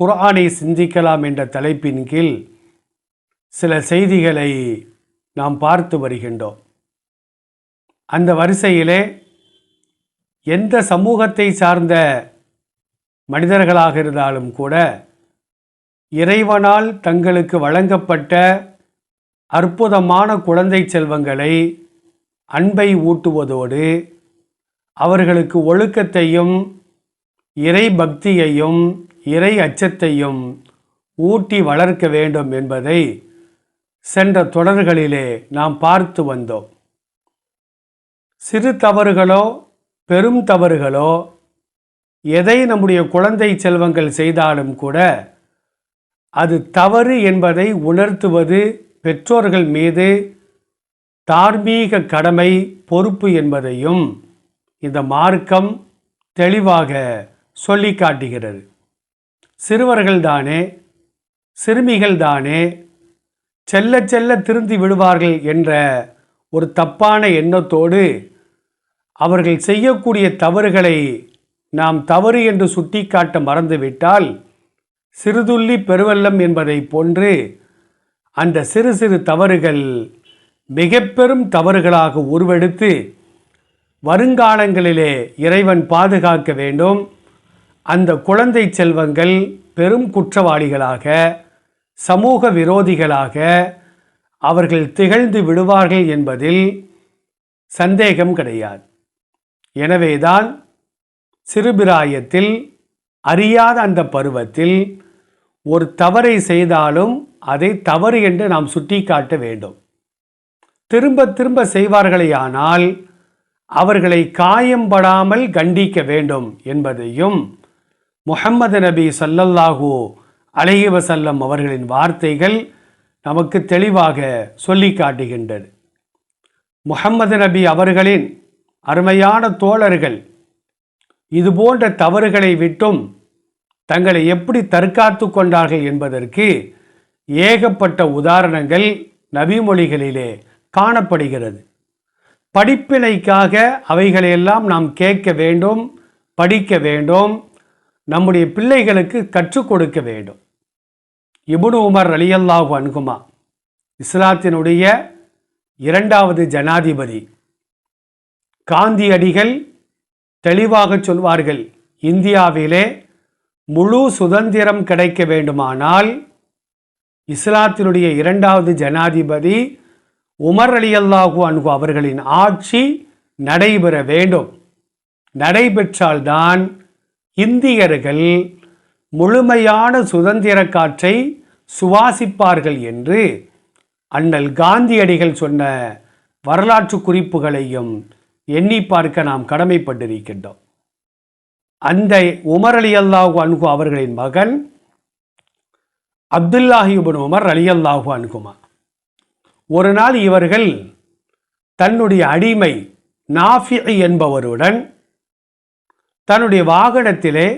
குரானை சிந்திக்கலாம் என்ற தலைப்பின் கீழ் சில செய்திகளை நாம் பார்த்து வருகின்றோம். அந்த வரிசையிலே எந்த சமூகத்தை சார்ந்த மனிதர்களாக இருந்தாலும் கூட இறைவனால் தங்களுக்கு வழங்கப்பட்ட அற்புதமான குழந்தை செல்வங்களை அன்பை ஊட்டுவதோடு அவர்களுக்கு ஒழுக்கத்தையும் இறை பக்தியையும் இறை அச்சத்தையும் ஊட்டி வளர்க்க வேண்டும் என்பதை சென்ற தொடர்களிலே நாம் பார்த்து வந்தோம். சிறு தவறுகளோ பெரும் தவறுகளோ எதை நம்முடைய குழந்தை செல்வங்கள் செய்தாலும் கூட அது தவறு என்பதை உணர்த்துவது பெற்றோர்கள் மீது தார்மீக கடமை பொறுப்பு என்பதையும் இந்த மார்க்கம் தெளிவாக சொல்லி காட்டுகிறது. சிறுவர்கள்தானே சிறுமிகள்தானே செல்ல செல்ல திருந்தி விடுவார்கள் என்ற ஒரு தப்பான எண்ணத்தோடு அவர்கள் செய்யக்கூடிய தவறுகளை நாம் தவறு என்று சுட்டிக்காட்ட மறந்துவிட்டால் சிறுதுள்ளி பெருவெல்லம் என்பதைப் போன்று அந்த சிறு சிறு தவறுகள் மிக பெரும் தவறுகளாக உருவெடுத்து வருங்காலங்களிலே இறைவன் பாதுகாக்க வேண்டும். அந்த குழந்தை செல்வங்கள் பெரும் குற்றவாளிகளாக சமூக விரோதிகளாக அவர்கள் திகழ்ந்து விடுவார்கள் என்பதில் சந்தேகம் கிடையாது. எனவேதான் சிறுபிராயத்தில் அறியாத அந்த பருவத்தில் ஒரு தவறை செய்தாலும் அதை தவறு என்று நாம் சுட்டிக்காட்ட வேண்டும். திரும்ப திரும்ப செய்வார்களேயானால் அவர்களை காயம்படாமல் கண்டிக்க வேண்டும் என்பதையும் முஹம்மது நபி சல்லல்லாஹூ அலைஹி வசல்லம் அவர்களின் வார்த்தைகள் நமக்கு தெளிவாக சொல்லி காட்டுகின்றது. முஹம்மது நபி அவர்களின் அருமையான தோழர்கள் இது போன்ற தவறுகளை விட்டும் தங்களை எப்படி தற்காத்து கொண்டார்கள் என்பதற்கு ஏகப்பட்ட உதாரணங்கள் நபிமொழிகளிலே காணப்படுகிறது. படிப்பினைக்காக அவைகளையெல்லாம் நாம் கேட்க வேண்டும் படிக்க வேண்டும் நம்முடைய பிள்ளைகளுக்கு கற்றுக் கொடுக்க வேண்டும். இபுனு உமர் அலியல்லாஹு அன்குமா இஸ்லாத்தினுடைய இரண்டாவது ஜனாதிபதி. காந்தியடிகள் தெளிவாக சொல்வார்கள் இந்தியாவிலே முழு சுதந்திரம் கிடைக்க வேண்டுமானால் இஸ்லாத்தினுடைய இரண்டாவது ஜனாதிபதி உமர் அலி அல்லாஹூ அன்கு அவர்களின் ஆட்சி நடைபெற வேண்டும். நடைபெற்றால்தான் இந்தியர்கள் முழுமையான சுதந்திர காற்றை சுவாசிப்பார்கள் என்று அண்ணல் காந்தியடிகள் சொன்ன வரலாற்று குறிப்புகளையும் எண்ணி பார்க்க நாம் கடமைப்பட்டிருக்கின்றோம். அந்த உமர் அலி அல்லாஹு அன்கு அவர்களின் மகன் அப்துல்லாஹிபின் உமர் அலி அல்லாஹு அன்குமா ஒரு நாள் இவர்கள் தன்னுடைய அடிமை நாஃபி என்பவருடன் தன்னுடைய வாகனத்திலே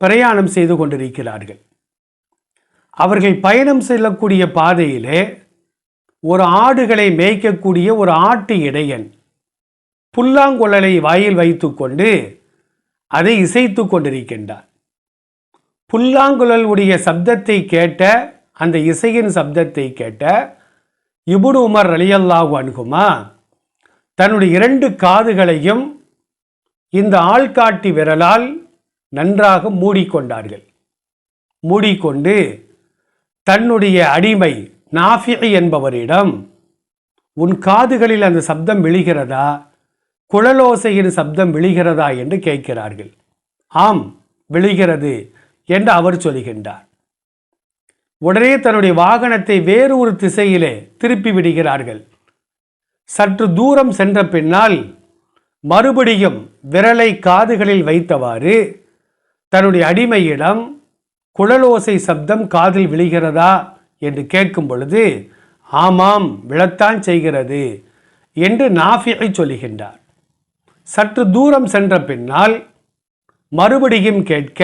பிரயாணம் செய்து கொண்டிருக்கிறார்கள். அவர்கள் பயணம் செல்லக்கூடிய பாதையிலே ஒரு ஆடுகளை மேய்க்கக்கூடிய ஒரு ஆட்டு இடையன் புல்லாங்குழலை வாயில் வைத்துக்கொண்டு அதை இசைத்து கொண்டிருக்கின்றார் புல்லாங்குழல் உடைய சப்தத்தை கேட்ட அந்த இசையின் சப்தத்தை கேட்ட இபுடு உமர் ரலியல்லாஹு அணுகுமா தன்னுடைய இரண்டு காதுகளையும் இந்த ஆள்காட்டி விரலால் நன்றாக மூடிக்கொண்டார்கள். மூடிக்கொண்டு தன்னுடைய அடிமை நாஃபி என்பவரிடம் உன் காதுகளில் அந்த சப்தம் விழுகிறதா? குழலோசையின் சப்தம் விழுகிறதா? என்று கேட்கிறார்கள். ஆம் விழுகிறது என்று அவர் சொல்கின்றார். உடனே தன்னுடைய வாகனத்தை வேறு ஒரு திசையிலே திருப்பி விடுகிறார்கள். சற்று தூரம் சென்ற பின்னால் மறுபடியும் விரலை காதுகளில் வைத்தவாறு தன்னுடைய அடிமையிடம் குழலோசை சப்தம் காதில் விழுகிறதா என்று கேட்கும் பொழுது ஆமாம் விழத்தான் செய்கிறது என்று நாஃபியை சொல்லுகின்றார். சற்று தூரம் சென்ற பின்னால் மறுபடியும் கேட்க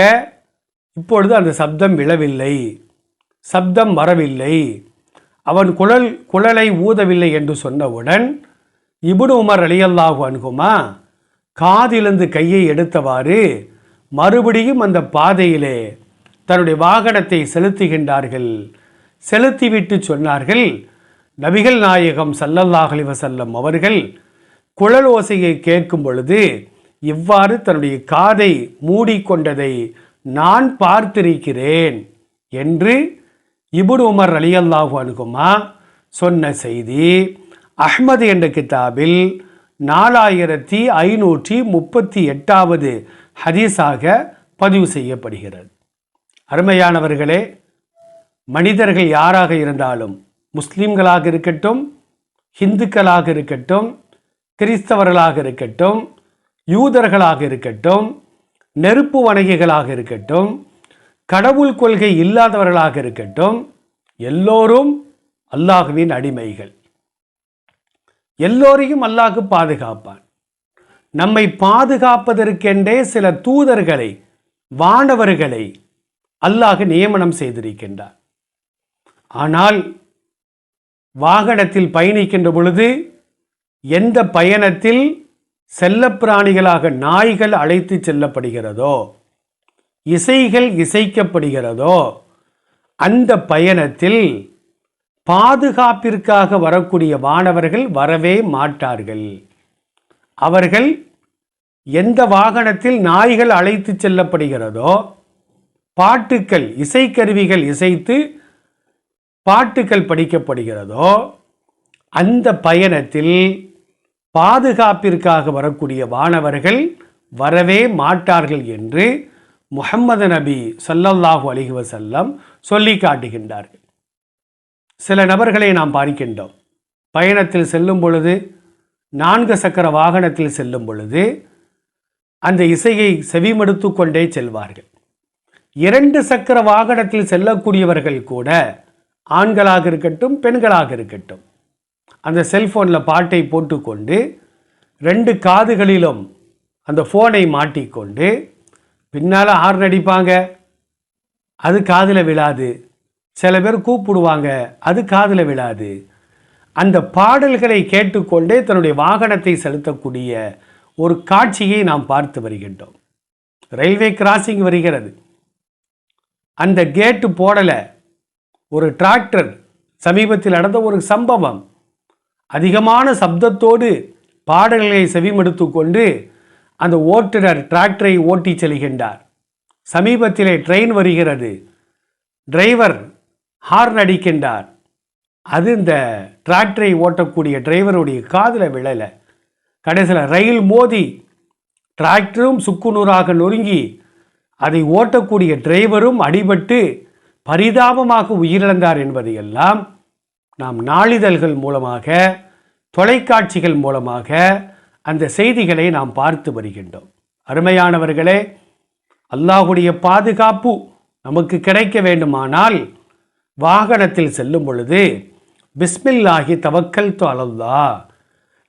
இப்பொழுது அந்த சப்தம் விழவில்லை சப்தம் வரவில்லை. அவன் குழல் குழலை ஊதவில்லை என்று சொன்னவுடன் இபுடு உமர் அலியல்லாஹு அணுகுமா காதிலிருந்து கையை எடுத்தவாறு மறுபடியும் அந்த பாதையிலே தன்னுடைய வாகனத்தை செலுத்துகின்றார்கள். செலுத்திவிட்டு சொன்னார்கள் நபிகள் நாயகம் சல்லல்லாஹலி வசல்லம் அவர்கள் குழல் ஓசையை கேட்கும் பொழுது இவ்வாறு தன்னுடைய காதை மூடிக்கொண்டதை நான் பார்த்திருக்கிறேன் என்று இபுடு உமர் அலியல்லாஹு அணுகுமா சொன்ன செய்தி. அஹ்மது என்ற கிதாபில் நாலாயிரத்தி ஐநூற்றி முப்பத்தி எட்டாவது ஹதீஸாக பதிவு செய்யப்படுகிறது. அருமையானவர்களே மனிதர்கள் யாராக இருந்தாலும் முஸ்லீம்களாக இருக்கட்டும் ஹிந்துக்களாக இருக்கட்டும் கிறிஸ்தவர்களாக இருக்கட்டும் யூதர்களாக இருக்கட்டும் நெருப்பு வணங்கிகளாக இருக்கட்டும் கடவுள் கொள்கை இல்லாதவர்களாக இருக்கட்டும் எல்லோரும் அல்லாஹுவின் அடிமைகள். எல்லோரையும் அல்லாஹ் பாதுகாப்பான். நம்மை பாதுகாப்பதற்கென்றே சில தூதர்களை வானவர்களை அல்லாஹ் நியமனம் செய்திருக்கின்றார் ஆனால் வாகனத்தில் பயணிக்கின்ற பொழுது எந்த பயணத்தில் செல்லப்பிராணிகளாக நாய்கள் அழைத்து செல்லப்படுகிறதோ இசைகள் இசைக்கப்படுகிறதோ அந்த பயணத்தில் பாதுகாப்பிற்காக வரக்கூடிய வானவர்கள் வரவே மாட்டார்கள். அவர்கள் எந்த வாகனத்தில் நாய்கள் அழைத்து செல்லப்படுகிறதோ பாட்டுக்கள் இசைக்கருவிகள் இசைத்து பாட்டுக்கள் படிக்கப்படுகிறதோ அந்த பயணத்தில் பாதுகாப்பிற்காக வரக்கூடிய வானவர்கள் வரவே மாட்டார்கள் என்று முகம்மது நபி சல்லல்லாஹு அலிஹி வசல்லம் சொல்லி காட்டுகின்றார்கள். சில நபர்களை நாம் பார்க்கின்றோம் பயணத்தில் செல்லும் பொழுது நான்கு சக்கர வாகனத்தில் செல்லும் பொழுது அந்த இசையை செவிமடுத்து கொண்டே செல்வார்கள். இரண்டு சக்கர வாகனத்தில் செல்லக்கூடியவர்கள் கூட ஆண்களாக இருக்கட்டும் பெண்களாக இருக்கட்டும் அந்த செல்ஃபோனில் பாட்டை போட்டுக்கொண்டு ரெண்டு காதுகளிலும் அந்த ஃபோனை மாட்டிக்கொண்டு பின்னால் ஹார்ன் அடிப்பாங்க. அது காதில் விழாது. சில பேர் கூப்பிடுவாங்க அது காதில் விழாது. அந்த பாடல்களை கேட்டுக்கொண்டே தன்னுடைய வாகனத்தை செலுத்தக்கூடிய ஒரு காட்சியை நாம் பார்த்து வருகின்றோம். ரயில்வே கிராசிங் வருகிறது. அந்த கேட்டு போடலை. ஒரு டிராக்டர் சமீபத்தில் நடந்த ஒரு சம்பவம். அதிகமான சப்தத்தோடு பாடல்களை செவிமடுத்து கொண்டு அந்த ஓட்டுநர் டிராக்டரை ஓட்டி செல்கின்றார். சமீபத்திலே ட்ரெயின் வருகிறது. டிரைவர் ஹார்ன் அடிக்கின்றார். அது இந்த டிராக்டரை ஓட்டக்கூடிய டிரைவருடைய காதில் விழலை. கடைசியில் ரயில் மோதி டிராக்டரும் சுக்குநூறாக நொறுங்கி அதை ஓட்டக்கூடிய டிரைவரும் அடிபட்டு பரிதாபமாக உயிரிழந்தார் என்பதையெல்லாம் நாம் நாளிதழ்கள் மூலமாக தொலைக்காட்சிகள் மூலமாக அந்த செய்திகளை நாம் பார்த்து வருகின்றோம். அருமையானவர்களே அல்லாஹுடைய பாதுகாப்பு நமக்கு கிடைக்க வேண்டுமானால் வாகனத்தில் செல்லும் பொழுது பிஸ்மில்லாஹி தவக்கல் அலல்லா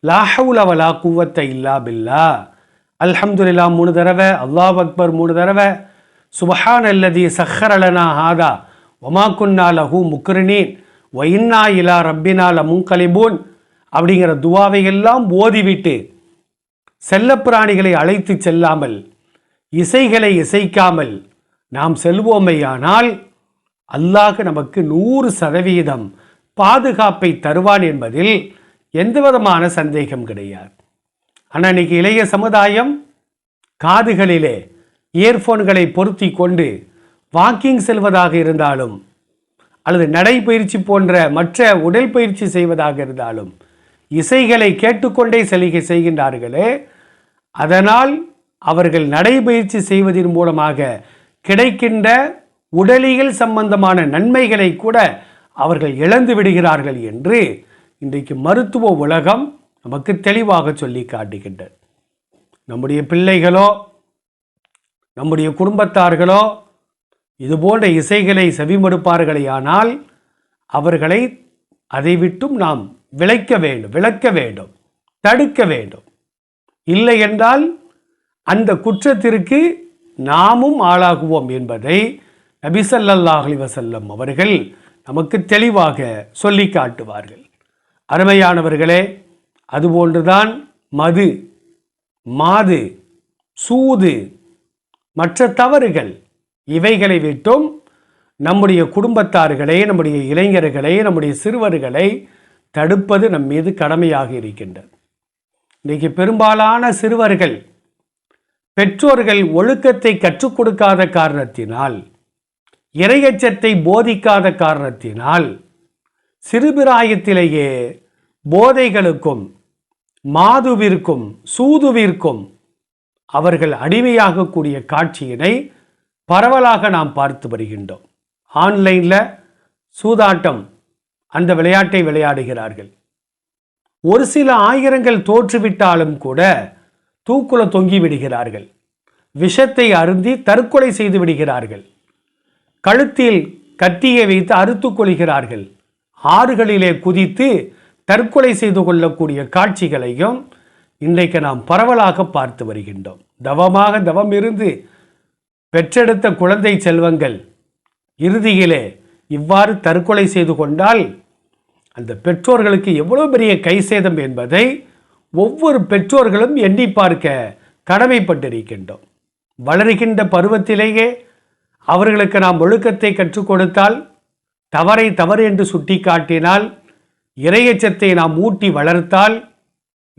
லாஹவுல வலா குவத்த இல்லா பில்லா அல்ஹம்துலில்லா மூணு தடவை அல்லாஹ் அக்பர் மூணு தடவை சுபஹான் அல்லதி சஹரலனா ஹாதா ஒமா குன்னா லஹு முக்ரினீன் ஒயின்னா இலா ரப்பினா லமுங்கலிபூன் அப்படிங்கிற துவாவை எல்லாம் ஓதிவிட்டு செல்லப்பிராணிகளை அழைத்து செல்லாமல் இசைகளை இசைக்காமல் நாம் செல்வோமையானால் அல்லாஹ் நமக்கு நூறு சதவீதம் பாதுகாப்பை தருவான் என்பதில் எந்த விதமான சந்தேகம் கிடையாது. ஆனால் இன்னைக்கு இளைய சமுதாயம் காதுகளிலே இயர்ஃபோன்களை பொருத்தி கொண்டு வாக்கிங் செல்வதாக இருந்தாலும் அல்லது நடைப்பயிற்சி போன்ற மற்ற உடல் பயிற்சி செய்வதாக இருந்தாலும் இசைகளை கேட்டுக்கொண்டே செலுகை செய்கின்றார்களே அதனால் அவர்கள் நடைபயிற்சி செய்வதன் மூலமாக கிடைக்கின்ற உடலியல் சம்பந்தமான நன்மைகளை கூட அவர்கள் இழந்து விடுகிறார்கள் என்று இன்றைக்கு மருத்துவ உலகம் நமக்கு தெளிவாக சொல்லி காட்டுகின்றது. நம்முடைய பிள்ளைகளோ நம்முடைய குடும்பத்தார்களோ இதுபோன்ற இசைகளை செவிமடுப்பார்களேயானால் அவர்களை அதை விட்டும் நாம் விளைக்க வேண்டும் விளக்க வேண்டும் தடுக்க வேண்டும். இல்லை என்றால் அந்த குற்றத்திற்கு நாமும் ஆளாகுவோம் என்பதை நபிசல்லாஹலி வசல்லம் அவர்கள் நமக்கு தெளிவாக சொல்லி காட்டுவார்கள். அருமையானவர்களே அதுபோன்றுதான் மது மாது சூது மற்ற தவறுகள் இவைகளை விட்டும் நம்முடைய குடும்பத்தார்களை நம்முடைய இளைஞர்களை நம்முடைய சிறுவர்களை தடுப்பது நம் மீது கடமையாக இருக்கின்றது. இன்றைக்கு பெரும்பாலான சிறுவர்கள் பெற்றோர்கள் ஒழுக்கத்தை கற்றுக் கொடுக்காத காரணத்தினால் இறையச்சத்தை போதிக்காத காரணத்தினால் சிறுபிராயத்திலேயே போதைகளுக்கும் மாதுவிற்கும் சூதுவிற்கும் அவர்கள் அடிமையாகக்கூடிய காட்சியினை பரவலாக நாம் பார்த்து வருகின்றோம். ஆன்லைனில் சூதாட்டம் அந்த விளையாட்டை விளையாடுகிறார்கள். ஒரு சில ஆயிரங்கள் தோற்றுவிட்டாலும் கூட தூக்குல தொங்கி விடுகிறார்கள். விஷத்தை அருந்தி தற்கொலை செய்து விடுகிறார்கள். கழுத்தில் கத்தியை வைத்து அறுத்து கொள்கிறார்கள். ஆறுகளிலே குதித்து தற்கொலை செய்து கொள்ளக்கூடிய காட்சிகளையும் இன்றைக்கு நாம் பரவலாக பார்த்து வருகின்றோம். தவமாக தவம் இருந்து பெற்றெடுத்த குழந்தை செல்வங்கள் இறுதியிலே இவ்வாறு தற்கொலை செய்து கொண்டால் அந்த பெற்றோர்களுக்கு எவ்வளோ பெரிய கை சேதம் என்பதை ஒவ்வொரு பெற்றோர்களும் எண்ணி பார்க்க கடமைப்பட்டிருக்கின்றோம். வளர்கின்ற பருவத்திலேயே அவர்களுக்கு நாம் ஒழுக்கத்தை கற்றுக் கொடுத்தால் தவறை தவறு என்று சுட்டி காட்டினால் இரையச்சத்தை நாம் ஊட்டி வளர்த்தால்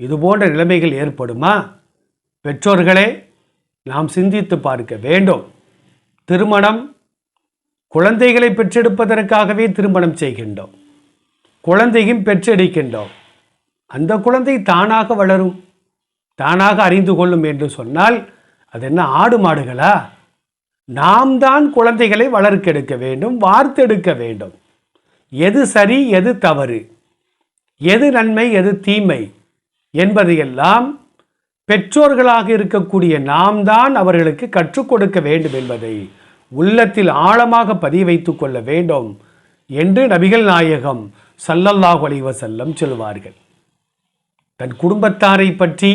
இதுபோன்ற நிலைமைகள் ஏற்படுமா? பெற்றோர்களே நாம் சிந்தித்து பார்க்க வேண்டும். திருமணம் குழந்தைகளை பெற்றெடுப்பதற்காகவே திருமணம் செய்கின்றோம். குழந்தையும் பெற்றெடுக்கின்றோம். அந்த குழந்தை தானாக வளரும் தானாக அறிந்து கொள்ளும் என்று சொன்னால் அது என்ன ஆடு மாடுகளா? நாம் தான் குழந்தைகளை வளர்க்கெடுக்க வேண்டும் வார்த்தெடுக்க வேண்டும். எது சரி எது தவறு? எது நன்மை எது தீமை? என்பதையெல்லாம் பெற்றோர்களாக இருக்கக்கூடிய நாம் தான் அவர்களுக்கு கற்றுக் கொடுக்க வேண்டும் என்பதை உள்ளத்தில் ஆழமாக பதிய வைத்துக் கொள்ள வேண்டும் என்று நபிகள் நாயகம் சல்லல்லாஹ் அலைஹி சொல்வார்கள் தன் குடும்பத்தாரை பற்றி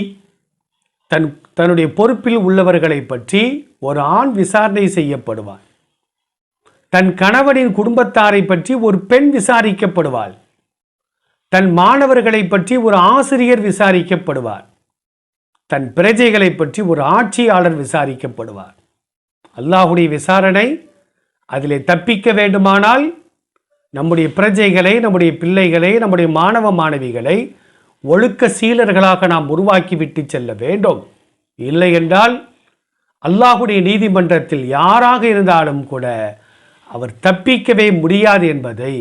தன் தன்னுடைய பொறுப்பில் உள்ளவர்களை பற்றி ஒரு ஆண் விசாரணை செய்யப்படுவார் தன் கணவனின் குடும்பத்தாரை பற்றி ஒரு பெண் விசாரிக்கப்படுவாள். தன் மாணவர்களை பற்றி ஒரு ஆசிரியர் விசாரிக்கப்படுவார். தன் பிரஜைகளை பற்றி ஒரு ஆட்சியாளர் விசாரிக்கப்படுவார். அல்லாஹுடைய விசாரணை அதிலே தப்பிக்க வேண்டுமானால் நம்முடைய பிரஜைகளை நம்முடைய பிள்ளைகளை நம்முடைய மாணவ மாணவிகளை ஒழுக்க சீலர்களாக நாம் உருவாக்கி விட்டு செல்ல வேண்டும். இல்லை என்றால் அல்லாஹுடைய நீதிமன்றத்தில் யாராக இருந்தாலும் கூட அவர் தப்பிக்கவே முடியாது என்பதை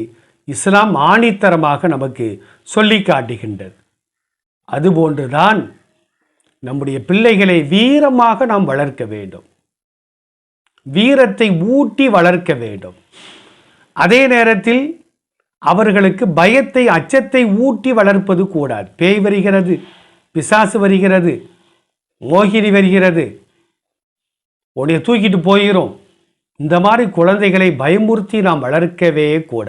இஸ்லாம் ஆணித்தரமாக நமக்கு சொல்லி காட்டுகின்றது. அதுபோன்றுதான் நம்முடைய பிள்ளைகளை வீரமாக நாம் வளர்க்க வேண்டும். வீரத்தை ஊட்டி வளர்க்க வேண்டும். அதே நேரத்தில் அவர்களுக்கு பயத்தை அச்சத்தை ஊட்டி வளர்ப்பது கூடாது. பேய் வருகிறது பிசாசு வருகிறது மோகினி வருகிறது உன்னை தூக்கிட்டு போயிடும் இந்த மாதிரி குழந்தைகளை பயமுறுத்தி நாம் வளர்க்கவே கூட.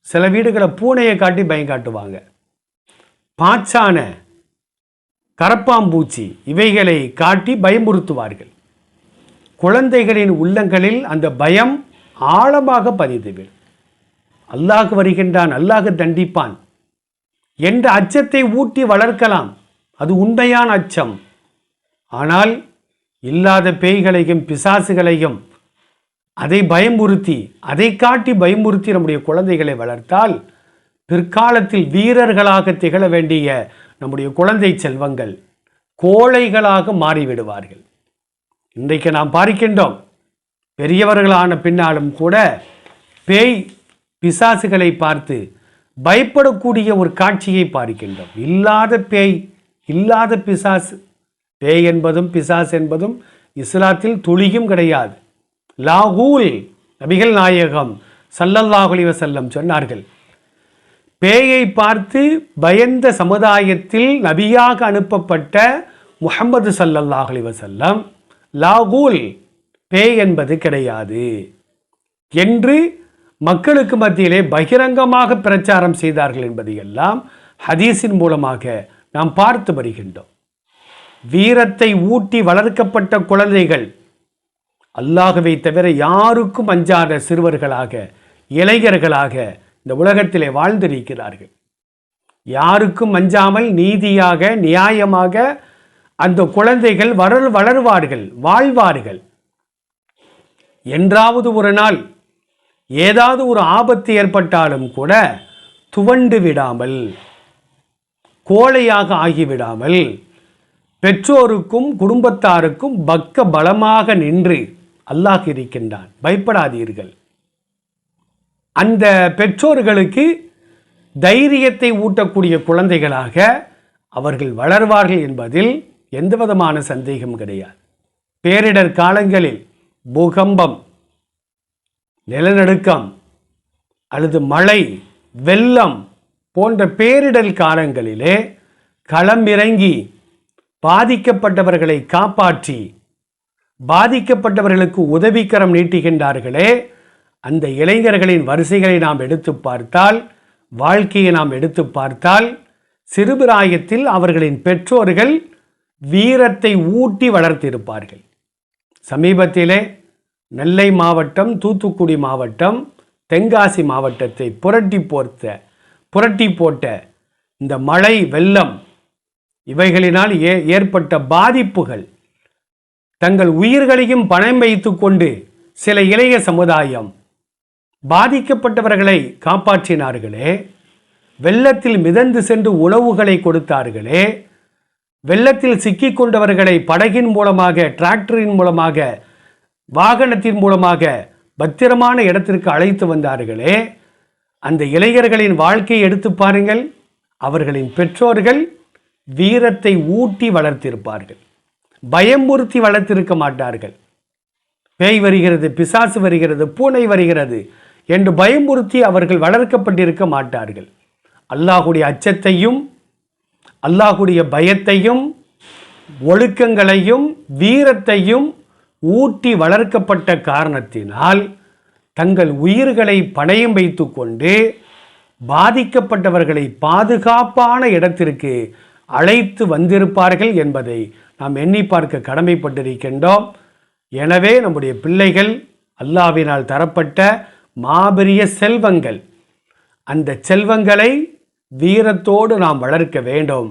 சில வீடுகளை பூனையை காட்டி பயம் காட்டுவாங்க. பாச்சான கரப்பாம்பூச்சி இவைகளை காட்டி பயமுறுத்துவார்கள். குழந்தைகளின் உள்ளங்களில் அந்த பயம் ஆழமாக பதிந்துவிடும். அல்லாஹ் வருகின்றான் அல்லாஹ் தண்டிப்பான். என்ற அச்சத்தை ஊட்டி வளர்க்கலாம். அது உண்மையான அச்சம். ஆனால் இல்லாத பேய்களையும் பிசாசுகளையும் அதை பயமுறுத்தி அதை காட்டி பயமுறுத்தி நம்முடைய குழந்தைகளை வளர்த்தால் பிற்காலத்தில் வீரர்களாக திகழ வேண்டிய நம்முடைய குழந்தை செல்வங்கள் கோழைகளாக மாறிவிடுவார்கள். இன்றைக்கு நாம் பார்க்கின்றோம் பெரியவர்களான பின்னாலும் கூட பேய் பிசாசுகளை பார்த்து பயப்படக்கூடிய ஒரு காட்சியை பார்க்கின்றோம். இல்லாத பேய் இல்லாத பிசாசு பேய் என்பதும் பிசாஸ் என்பதும் இஸ்லாத்தில் துளியும் கிடையாது. லாகூல் நபிகள் நாயகம் சல்லல்லாஹுலி வசல்லம் சொன்னார்கள் பேயை பார்த்து பயந்த சமுதாயத்தில் நபியாக அனுப்பப்பட்ட முகமது ஸல்லல்லாஹு வசல்லம் லாகூல் பேய் என்பது கிடையாது என்று மக்களுக்கு மத்தியிலே பகிரங்கமாக பிரச்சாரம் செய்தார்கள் என்பதையெல்லாம் ஹதீஸின் மூலமாக நாம் பார்த்து வருகின்றோம். வீரத்தை ஊட்டி வளர்க்கப்பட்ட குழந்தைகள். அல்லாகவே தவிர யாருக்கும் அஞ்சாத சிறுவர்களாக இளைஞர்களாக இந்த உலகத்திலே வாழ்ந்திருக்கிறார்கள். யாருக்கும் அஞ்சாமல் நீதியாக நியாயமாக அந்த குழந்தைகள் வளர் வளருவார்கள் வாழ்வார்கள். என்றாவது ஒரு நாள் ஏதாவது ஒரு ஆபத்து ஏற்பட்டாலும் கூட துவண்டு விடாமல் கோழையாக ஆகிவிடாமல் பெற்றோருக்கும் குடும்பத்தாருக்கும் பக்க பலமாக நின்று அல்லாஹ் இருக்கின்றான். பயப்படாதீர்கள். அந்த பெற்றோர்களுக்கு தைரியத்தை ஊட்டக்கூடிய குழந்தைகளாக அவர்கள் வளர்வார்கள் என்பதில் எந்த விதமான சந்தேகம் கிடையாது. பேரிடர் காலங்களில் பூகம்பம் நிலநடுக்கம் அல்லது மழை வெள்ளம் போன்ற பேரிடர் காலங்களிலே களமிறங்கி பாதிக்கப்பட்டவர்களை காப்பாற்றி பாதிக்கப்பட்டவர்களுக்கு உதவிக்கரம் நீட்டுகின்றார்களே அந்த இளைஞர்களின் வரிசைகளை நாம் எடுத்து பார்த்தால் வாழ்க்கையை நாம் எடுத்து பார்த்தால் சிறுபிராயத்தில் அவர்களின் பெற்றோர்கள் வீரத்தை ஊட்டி வளர்த்திருப்பார்கள். சமீபத்திலே நெல்லை மாவட்டம் தூத்துக்குடி மாவட்டம் தென்காசி மாவட்டத்தை புரட்டி போர்த்த புரட்டி போட்ட இந்த மழை வெள்ளம் இவைகளினால் ஏ ஏற்பட்ட பாதிப்புகள். தங்கள் உயிர்களையும் பணம் வைத்து கொண்டு சில இளைய சமுதாயம் பாதிக்கப்பட்டவர்களை காப்பாற்றினார்களே வெள்ளத்தில் மிதந்து சென்று உணவுகளை கொடுத்தார்களே வெள்ளத்தில் சிக்கிக்கொண்டவர்களை படகின் மூலமாக டிராக்டரின் மூலமாக வாகனத்தின் மூலமாக பத்திரமான இடத்திற்கு அழைத்து வந்தார்களே அந்த இளைஞர்களின் வாழ்க்கையை எடுத்து பாருங்கள் அவர்களின் பெற்றோர்கள் வீரத்தை ஊட்டி வளர்த்திருப்பார்கள். பயமுறுத்தி வளர்த்திருக்க மாட்டார்கள். பேய் வருகிறது பிசாசு வருகிறது பூனை வருகிறது என்று பயமுறுத்தி அவர்கள் வளர்க்கப்பட்டிருக்க மாட்டார்கள். அல்லாஹுடைய அச்சத்தையும் அல்லாஹுடைய பயத்தையும் ஒழுக்கங்களையும் வீரத்தையும் ஊட்டி வளர்க்கப்பட்ட காரணத்தினால் தங்கள் உயிர்களை பணயம் வைத்துக்கொண்டு பாதிக்கப்பட்டவர்களை பாதுகாப்பான இடத்திற்கு அழைத்து வந்திருப்பார்கள் என்பதை நாம் எண்ணி பார்க்க கடமைப்பட்டிருக்கின்றோம். எனவே நம்முடைய பிள்ளைகள் அல்லாவினால் தரப்பட்ட மாபெரிய செல்வங்கள். அந்த செல்வங்களை வீரத்தோடு நாம் வளர்க்க வேண்டும்.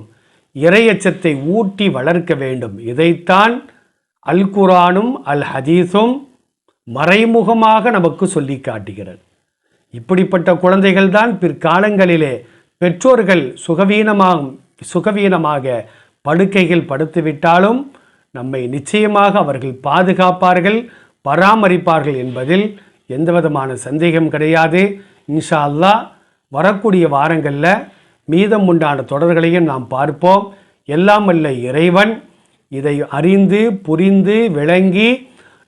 இறையச்சத்தை ஊட்டி வளர்க்க வேண்டும். இதைத்தான் அல் குரானும் அல் ஹதீஸும் மறைமுகமாக நமக்கு சொல்லி காட்டுகிறது. இப்படிப்பட்ட குழந்தைகள் தான் பிற்காலங்களிலே பெற்றோர்கள் சுகவீனமாகும் சுகவீனமாக படுக்கைகள் படுத்துவிட்டாலும் நம்மை நிச்சயமாக அவர்கள் பாதுகாப்பார்கள் பராமரிப்பார்கள் என்பதில் எந்த விதமான சந்தேகம் கிடையாது. இன்ஷா அல்லாஹ் வரக்கூடிய வாரங்களில் மீதம் உண்டான தொடர்களையும் நாம் பார்ப்போம். எல்லாம் அல்ல இறைவன். இதை அறிந்து புரிந்து விளங்கி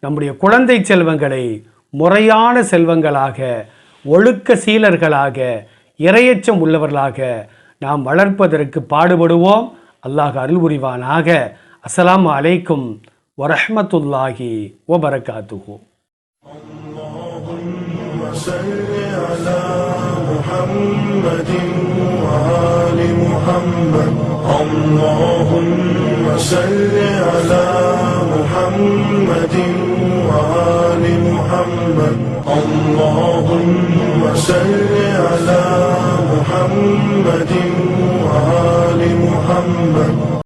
நம்முடைய குழந்தை செல்வங்களை முறையான செல்வங்களாக ஒழுக்க சீலர்களாக இரையச்சம் உள்ளவர்களாக நாம் வளர்ப்பதற்கு பாடுபடுவோம் அல்லாஹ் அருள் புரிவானாக அஸ்ஸலாமு அலைக்கும் வரஹ்மத்துல்லாஹி வபரகாத்துஹு صل على محمد وآل محمد اللهم صل على محمد وآل محمد اللهم صل على محمد وآل محمد.